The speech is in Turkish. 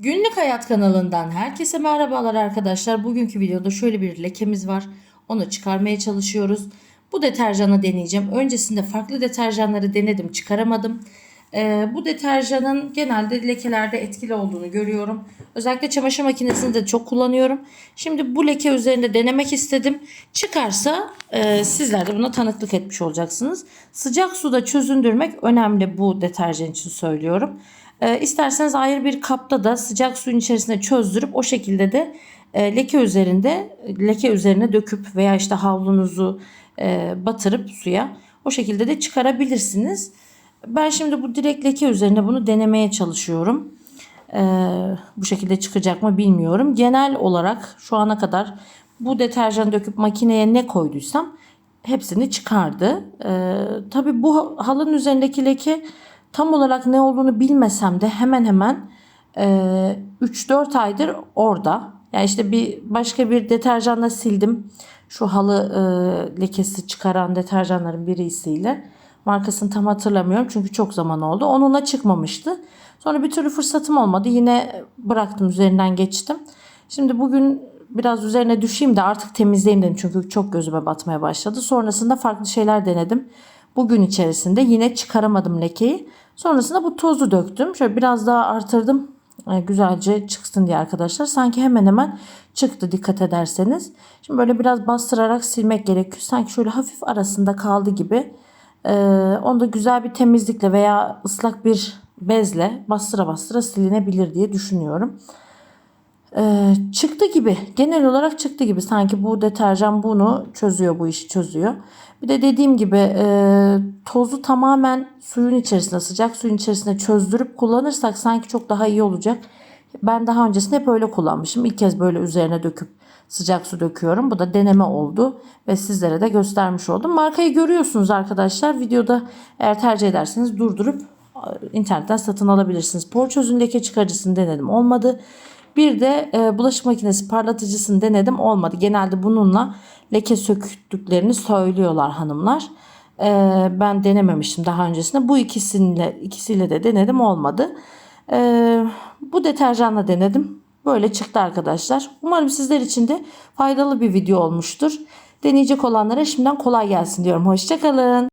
Günlük Hayat kanalından herkese merhabalar arkadaşlar. Bugünkü videoda şöyle bir lekemiz var. Onu çıkarmaya çalışıyoruz. Bu deterjanı deneyeceğim. Öncesinde farklı deterjanları denedim çıkaramadım. Ee, bu deterjanın genelde lekelerde etkili olduğunu görüyorum. Özellikle çamaşır makinesinde de çok kullanıyorum. Şimdi bu leke üzerinde denemek istedim. Çıkarsa e, sizler de buna tanıklık etmiş olacaksınız. Sıcak suda çözündürmek önemli bu deterjan için söylüyorum. E, isterseniz ayrı bir kapta da sıcak suyun içerisine çözdürüp o şekilde de e, leke üzerinde leke üzerine döküp veya işte havlunuzu e, batırıp suya o şekilde de çıkarabilirsiniz. Ben şimdi bu direkt leke üzerine bunu denemeye çalışıyorum. E, bu şekilde çıkacak mı bilmiyorum. Genel olarak şu ana kadar bu deterjanı döküp makineye ne koyduysam hepsini çıkardı. E, tabii bu halının üzerindeki leke tam olarak ne olduğunu bilmesem de hemen hemen e, 3-4 aydır orada. Yani işte bir başka bir deterjanla sildim. Şu halı e, lekesi çıkaran deterjanların birisiyle. Markasını tam hatırlamıyorum çünkü çok zaman oldu. Onunla çıkmamıştı. Sonra bir türlü fırsatım olmadı. Yine bıraktım üzerinden geçtim. Şimdi bugün biraz üzerine düşeyim de artık temizleyeyim dedim. Çünkü çok gözüme batmaya başladı. Sonrasında farklı şeyler denedim. Bugün içerisinde yine çıkaramadım lekeyi. Sonrasında bu tozu döktüm. Şöyle biraz daha artırdım. e, Güzelce çıksın diye arkadaşlar. Sanki hemen hemen çıktı dikkat ederseniz. Şimdi böyle biraz bastırarak silmek gerekiyor. Sanki şöyle hafif arasında kaldı gibi. Ee, onu da güzel bir temizlikle veya ıslak bir bezle bastıra bastıra silinebilir diye düşünüyorum. Ee, çıktı gibi. Genel olarak çıktı gibi. Sanki bu deterjan bunu çözüyor, bu işi çözüyor. Bir de dediğim gibi e, tozu tamamen suyun içerisinde, sıcak suyun içerisinde çözdürüp kullanırsak sanki çok daha iyi olacak. Ben daha öncesinde hep öyle kullanmışım. İlk kez böyle üzerine döküp sıcak su döküyorum. Bu da deneme oldu ve sizlere de göstermiş oldum. Markayı görüyorsunuz arkadaşlar. Videoda eğer tercih ederseniz durdurup internetten satın alabilirsiniz. Porçözün leke çıkarıcısını denedim. Olmadı. Bir de e, bulaşık makinesi parlatıcısını denedim olmadı. Genelde bununla leke söktüklerini söylüyorlar hanımlar. E, ben denememiştim daha öncesinde. Bu ikisiyle ikisiyle de denedim olmadı. E, bu deterjanla denedim. Böyle çıktı arkadaşlar. Umarım sizler için de faydalı bir video olmuştur. Deneyecek olanlara şimdiden kolay gelsin diyorum. Hoşçakalın.